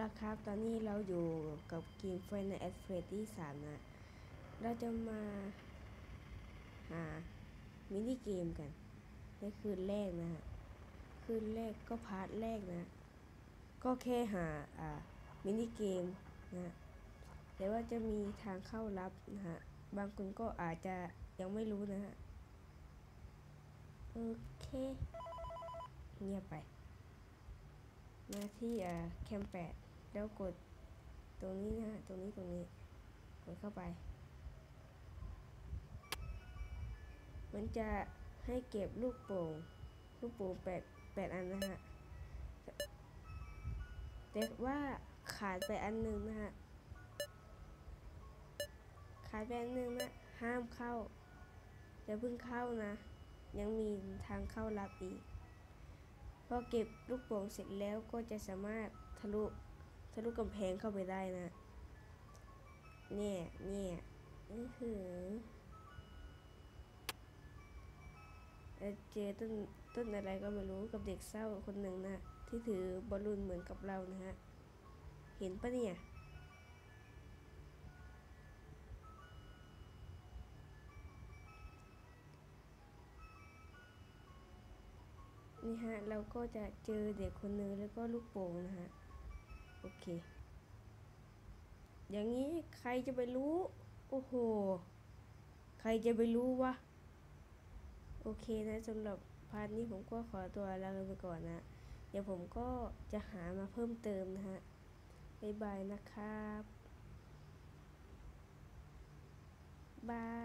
ละครับ ตอนนี้เราอยู่กับเกมไฟในแอดเฟรดที่สามนะ เราจะมาหามินิเกมกัน ในคืนแรกนะฮะ คืนแรกก็พาร์ทแรกนะ ก็แค่หาอ่ามินิเกมนะแต่ว่าจะมีทางเข้าลับนะฮะ บางคนก็อาจจะยังไม่รู้นะฮะ โอเค เงียบไป มาที่อ่าแคมแปด แล้วกดตรงนี้นะตรงนี้ตรงนี้ กดเข้าไป มันจะให้เก็บลูกโป่ง ลูกโป่งแปดแปดอันนะฮะ แต่ว่าขาดไปอันหนึ่งนะฮะ ขาดไปอันหนึ่งนะ ห้ามเข้าอย่าเพิ่งเข้านะ ยังมีทางเข้าลับอีก พอเก็บลูกโป่งเสร็จแล้วก็จะสามารถทะลุ ทะลุกำแพงเข้าไปได้นะเนี่ยเนี่ยอือหือเอ่อเจอต้นต้นอะไรก็ไม่รู้กับเด็กเศร้าคนหนึ่งนะที่ถือบอลลูนเหมือนกับเรานะฮะ เห็นปะเนี่ย นี่ฮะ เราก็จะเจอเด็กคนหนึ่งแล้วก็ลูกโป่งนะฮะ โอเค อย่างนี้ใครจะไปรู้ โอ้โห ใครจะไปรู้วะ โอเคนะสำหรับพาร์ทนี้ผมก็ขอตัวลาไปก่อนนะ เดี๋ยวผมก็จะหามาเพิ่มเติมนะฮะบ๊ายบายนะครับบาย